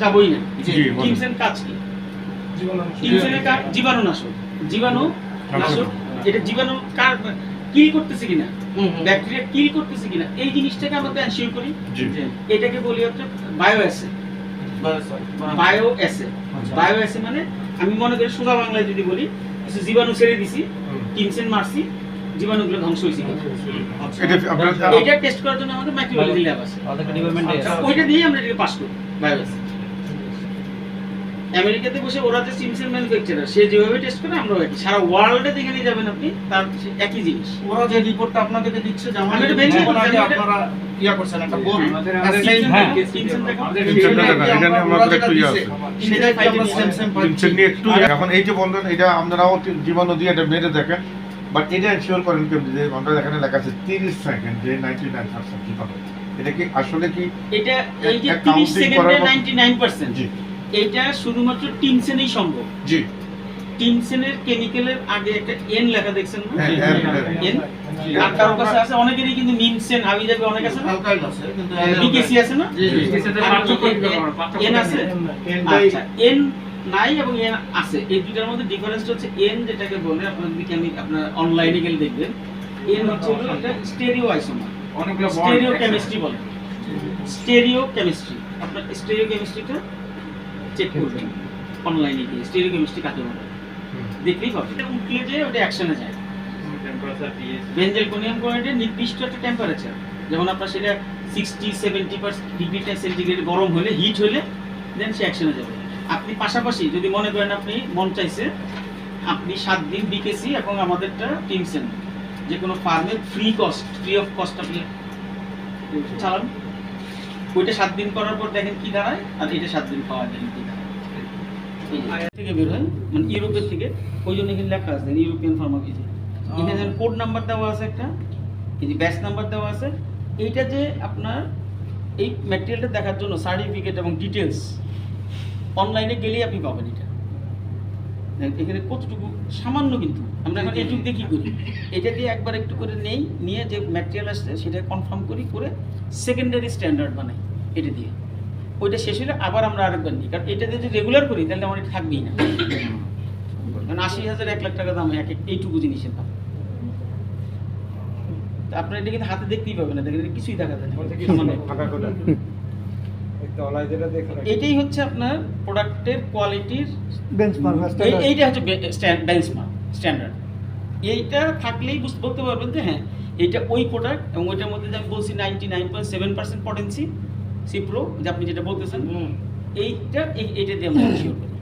যাবই না। জি, বলুন। কাজ কি? টিমসেনের কাজ জীবাণুনাশক। জীবাণু নাশক এটা জীবাণু কার কিল করতেছে কিনা? ব্যাকটেরিয়া কিল করতেছে কিনা? এই জিনিসটাকে আমরা এনশিওর করি। এটাকে বলি হচ্ছে bio assay bio assay bio assay মানে আমি মনে করি সোজা বাংলায় যদি বলি কিছু জীবাণু ছেড়ে দিছি টিমসেন মারছি জীবাণুগুলো ধ্বংস হয়েছে। এটা আপনার এটা টেস্ট করার জন্য আমাদের মাইক্রোবায়োলজি ল্যাব আছে। ওইটা দিয়ে আমরা এটাকে পাস করি বায়োস আমেরিকাতে বসে ওরা যে সিমসেন ম্যানুফ্যাকচারার সে যেভাবে টেস্ট করে আমরা একই। সারা ওয়ার্ল্ডে যেখানে যাবেন আপনি তার একই জিনিস। ওরা যে রিপোর্টটা আপনাদেরকে দিচ্ছে যে আমি আমাদের জীবন এটা- আপনারা ইয়া করছেন একটা হ্যাঁ, দেখো। দেখো, নিয়ে ইয়ে নিয়ে এখন এই যে বললেন এটা আপনারাও জীবাণু দিয়ে এটা মেরে দেখেন। বাট এটা এনশিওর করেন কেমনি যে আমরা এখানে লেখা আছে তিরিশ সেকেন্ড যে নাইনটি নাইন পার্সেন্ট এটা কি আসলে কি এটা এই যে 30 সেকেন্ডে মতো- 99% জি এইটা শুধুমাত্র টিমসেনেই সম্ভব। জি। টিমসেনের কেমিক্যালের আগে একটা এন লেখা দেখছেন না? হ্যাঁ, N, N। এন? আর কাছে আছে? অনেকেরই কিন্তু নিমসেন হাবি যাবে অনেক আছে না? হালকাই আছে কিন্তু বিকেসি আছে না? জি, জি। এন আছে? আচ্ছা এন নাই এবং এন আছে। এই দুটার মধ্যে ডিফারেন্সটা হচ্ছে এন যেটাকে বলে আপনার যদি আমি আপনার অনলাইনে গেলে দেখবেন এন হচ্ছে এটা স্টেরিও আইসোমার অনেকগুলো স্টেরিও কেমিস্ট্রি বলে। স্টেরিও কেমিস্ট্রি আপনার স্টেরিও কেমিস্ট্রিটা চেক করবেন অনলাইনে গিয়ে স্টেরিও কেমিস্ট্রি কাকে বলে? দেখলেই পাবেন এটা উঠলে যে ওটা অ্যাকশনে যায়। বেঞ্জেল কোনিয়াম ক্লোরাইডের নির্দিষ্ট একটা টেম্পারেচার যেমন আপনার সেটা sixty seventy percent degree centigrade গরম হলে হিট হলে দেন সে অ্যাকশনে যাবে। আপনি পাশাপাশি যদি মনে করেন আপনি মন চাইছে আপনি সাত দিন বিকেসি এবং আমাদেরটা টিমসেন। যে কোনো ফার্মে free cost free of cost আপনি চালান। ওইটা সাত দিন করার পর দেখেন কি দাঁড়ায় আর এটা সাত দিন খাওয়া দেখেন কি দাঁড়ায়। থেকে বের হয় মানে ইউরোপের থেকে ওই জন্য এখানে লেখা আছে ইউরোপিয়ান ফার্মাকোলজি এখানে কোড নাম্বার দেওয়া আছে একটা এই যে ব্যাচ নাম্বার দেওয়া আছে এইটা যে আপনার এই ম্যাটেরিয়ালটা দেখার জন্য সার্টিফিকেট এবং ডিটেলস অনলাইনে গেলেই আপনি পাবেন এটা। এখানে কতটুকু সামান্য কিন্তু আমরা এখন এটুকু দিয়ে কী করি? এটা দিয়ে একবার একটু করে নেই নিয়ে যে ম্যাটেরিয়াল আসছে সেটা কনফার্ম করি করে সেকেন্ডারি স্ট্যান্ডার্ড বানাই। এটা দিয়ে। ওইটা শেষ হলে আবার আমরা আরেকবার নিই। কারণ এটা যদি রেগুলার করি তাহলে আমার এটা থাকবেই না। কারণ আশি হাজার এক লাখ টাকা দাম এক এক এইটুকু জিনিসের দাম। তা আপনার এটা কিন্তু হাতে দেখতেই পাবেন না। দেখেন কিছুই দেখা যায় না। মানে এটাই হচ্ছে আপনার প্রোডাক্টের কোয়ালিটির বেঞ্চমার্ক এইটা হচ্ছে বেঞ্চমার্ক স্ট্যান্ডার্ড এইটা থাকলেই বুঝতে বলতে পারবেন যে হ্যাঁ এইটা ওই প্রোডাক্ট এবং ওইটার মধ্যে যে আমি বলছি ninety nine point seven percent potency cipro যে আপনি যেটা বলতেছেন এইটা এই- এইটা দিয়ে আমরা শিওর করি